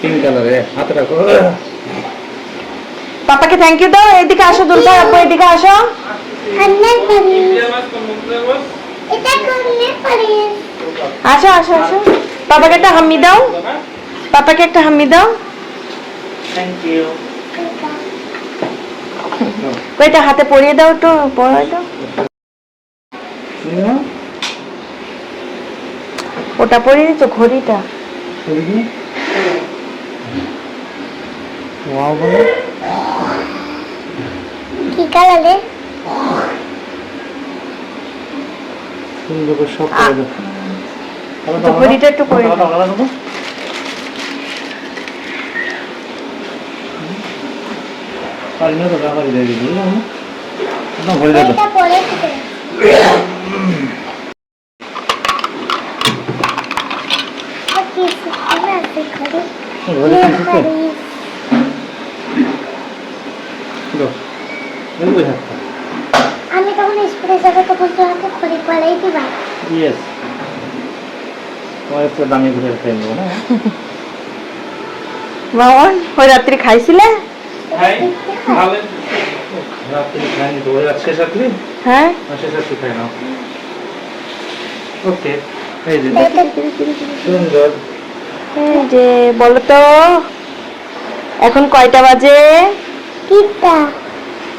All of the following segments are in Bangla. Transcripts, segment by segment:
পিঙ্ক কালারে হাতে রাখো। পাপাকে থ্যাংক ইউ দাও এদিকে আসো দুলটা আপু এদিকে আসো. আসো আসো আসো। পাপাকে একটা হাম্মি দাও। পাপাকে একটা হাম্মি দাও। থ্যাংক ইউ ওইটা হাতে পরিয়ে দাও তো। পরাই দাও ওটা পরিয়ে দিচ্ছ ঘড়িটা। ওয়াও বলো কি কালারে সুন্দর করে সব করে দাও তো ঘড়িটা একটু ভালো দাও। পারি না তো ব্যাপারে দিয়ে দিবি না ভরে দাও এটা পরে কি শিখতে আছে ঘরে? ভরে Nail দিচ্ছি তো paris. দাও হাতটা আমি তখন স্কুলে যাব তখন তো হাতে খড়ি পলাই দিবা ইয়েস তোমার একটু দামি ঘুরে না? মামন ওই রাত্রি খাইছিলে? রাত্রি খাইনি তো ওই শেষ রাত্রি? হ্যাঁ? শেষ রাত্রি খাই না। ওকে এই যে সুন্দর। এই যে বলো তো এখন কয়টা বাজে? কিটা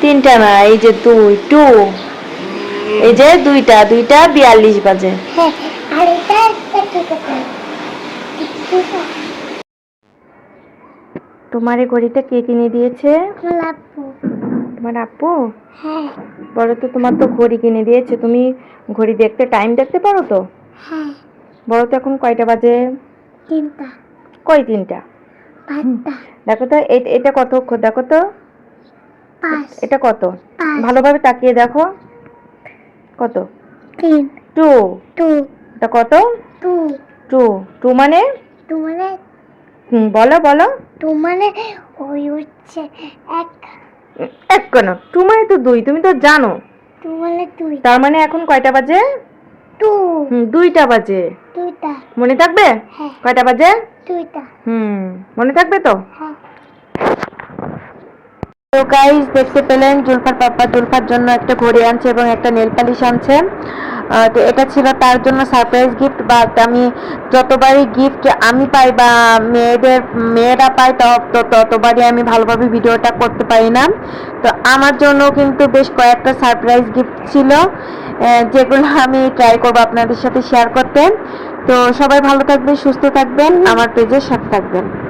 তিনটা না এই যে দুই টু। এই যে দুইটা দুইটা বিয়াল্লিশ বাজে। হ্যাঁ তোমার এই ঘড়িটা কে কিনে দিয়েছে? তোমার আপু? হ্যাঁ। বলো তো তোমার তো ঘড়ি কিনে দিয়েছে। তুমি ঘড়ি দেখতে টাইম দেখতে পারো তো? হ্যাঁ। বলো তো এখন কয়টা বাজে? তিনটা। কয় তিনটা? দেখো তো এটা কত দেখো তো। এটা কত? ভালোভাবে তাকিয়ে দেখো। কত? তিন। টু। টু। এটা কত? টু। টু। টু মানে? টু মানে? হুম, বলো বলো। টু মানে ওই হচ্ছে এক। এক কেন? টু মানে তো দুই তুমি তো জানো। টু মানে দুই। তার মানে এখন কয়টা বাজে? টু। হুম দুইটা বাজে। দুইটা। মনে থাকবে? হ্যাঁ। কয়টা বাজে? দুইটা। হুম মনে থাকবে তো? হ্যাঁ। তো গাইস দেখতে পেলেন জুলফার পাপা, জুলফার জন্য একটা ঘড়ি আনছে এবং একটা নেল পালিশ আনছে। তো এটা ছিল তার জন্য সারপ্রাইজ গিফট বাট আমি যতবারই গিফট আমি পাই বা মেয়েদের, মেয়েরা পায় ত- তো- ততবারই আমি ভালোভাবে ভিডিওটা করতে পারি না। তো আমার জন্য কিন্তু বেশ কয়েকটা সারপ্রাইজ গিফট ছিল যেগুলো আমি ট্রাই করব আপনাদের সাথে শেয়ার করতে। তো সবাই ভালো থাকবেন, সুস্থ থাকবেন, আমার পেজের সাথে থাকবেন।